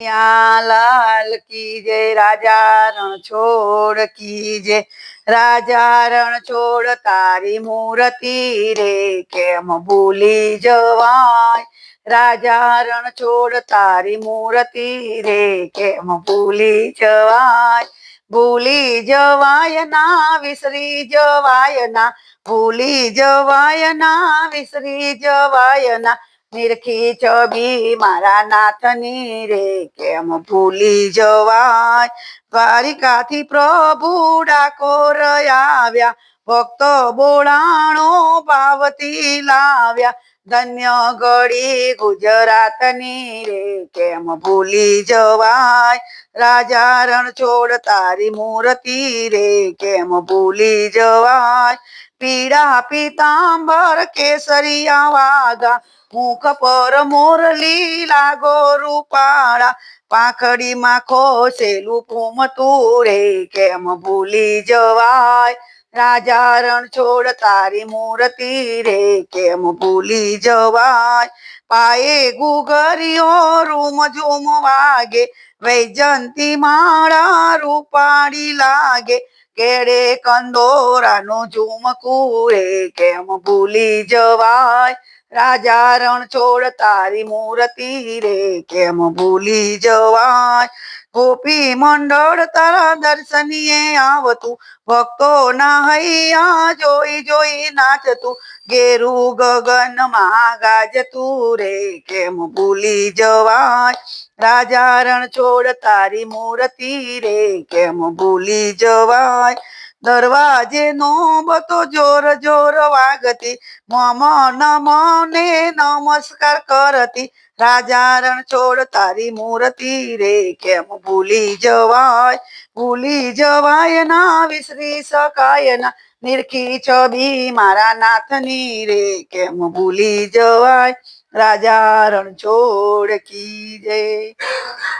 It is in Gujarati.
લાલ કી જય, રાજા રણ છોડ કી જય. રાજા રણ છોડ તારી મૂર્તિ રે, કેમ ભૂલી જવાય? રાજા રણ છોડ તારી મૂર્તિ રે, કેમ ભૂલી જવાય? ભૂલી જવાય ના, વિસરી જવાય ના. ભૂલી જવાય ના, વિસરી જવાય ના. નિરખી છબી મારા નાથની રે કેમ ભૂલી જવાય? દ્વારિકાથી પ્રભુ ડાકોર આવ્યા ભક્ત બોલાણો ભાવથી લાવ્યા. ધન્ય ગળી ગુજરાતની રે, કેમ ભૂલી જવાય? રાજા રણ છોડ તારી મૂર્તિ રે, કેમ ભૂલી જવાય? પીડા પીતાંબર કેસરિયા વાગા મુખ પર મોરલી લાગો રૂપાળા. પાંખડીમાં ખોસેલું ઘૂમતું રે, કેમ ભૂલી જવાય? રાજા રણ છોડ તારી મૂર્તિ રે, કેમ ભૂલી જવાય? પાયે ગુગરીઓ રૂમ ઝૂમ વાગે, વૈજંતી માળા રૂપાડી લાગે. કેડે કંદોરાનું ઝુમકું રે કેમ ભૂલી જવાય? રાજા રણ છોડ તારી મૂર્તિ રે, કેમ ભૂલી જવાય? ગોપી મંડળ તારા દર્શનીએ આવતું. ભક્તો ના હૈયા જોઈ જોઈ નાચતું. ગેરું ગગનમાં ગાજતું રે, કેમ ભૂલી જવાય? રાજા રણ છોડ તારી મૂર્તિ રે, કેમ ભૂલી જવાય? દરવાજે નો બતો જોર જોર વાગતી. મમ નમને નમસ્કાર કરતી. રાજા રણ છોડ તારી મૂર્તિ રે કેમ ભૂલી જવાય? ભૂલી જવાય ના વિસરી શકાય ના. નિરખી છબી મારા નાથની રે કેમ ભૂલી જવાય? રાજા રણ છોડ કી જય?